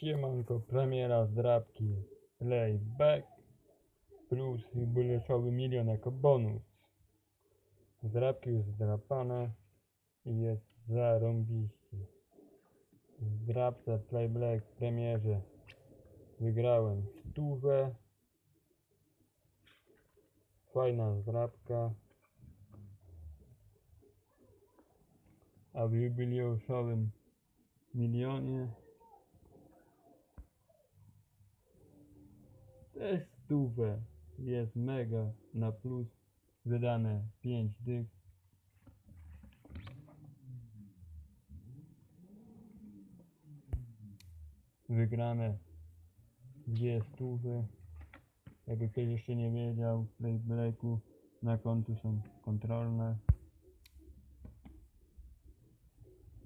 Siemanko, premiera zdrabki Playback plus jubileuszowy milion jako bonus. Zdrabki już zdrapane i jest zarąbiście. Zdrabce Playback w premierze wygrałem stówę. Fajna zdrabka. A w jubileuszowym milionie też stówę. Jest mega na plus. Wydane 5 dych. Wygrane dwie stówy. Jakby ktoś jeszcze nie wiedział, w Playblacku na kontu są kontrolne.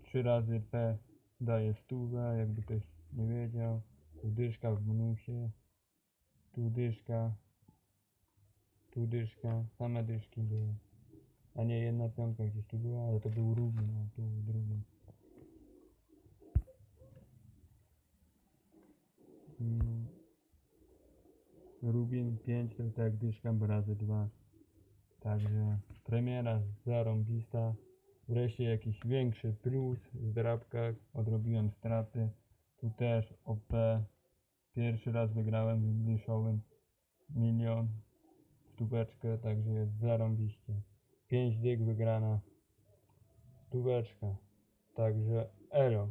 3 razy P daje stówę, jakby ktoś nie wiedział. Dyszka w bonusie. Tu dyszka. Tu dyszka. Same dyszki były. A nie jedna piątka gdzieś tu była, ale to był Rubin, a tu drugi. Mm. Rubin 5 to tak dyszka razy 2. Także premiera zarąbista. Wreszcie jakiś większy plus w drapkach. Odrobiłem straty. Tu też OP. Pierwszy raz wygrałem w jubileuszowym milion. Stóweczkę, także jest zarąbiście. 5 dyk wygrana. Stóweczka. Także elo.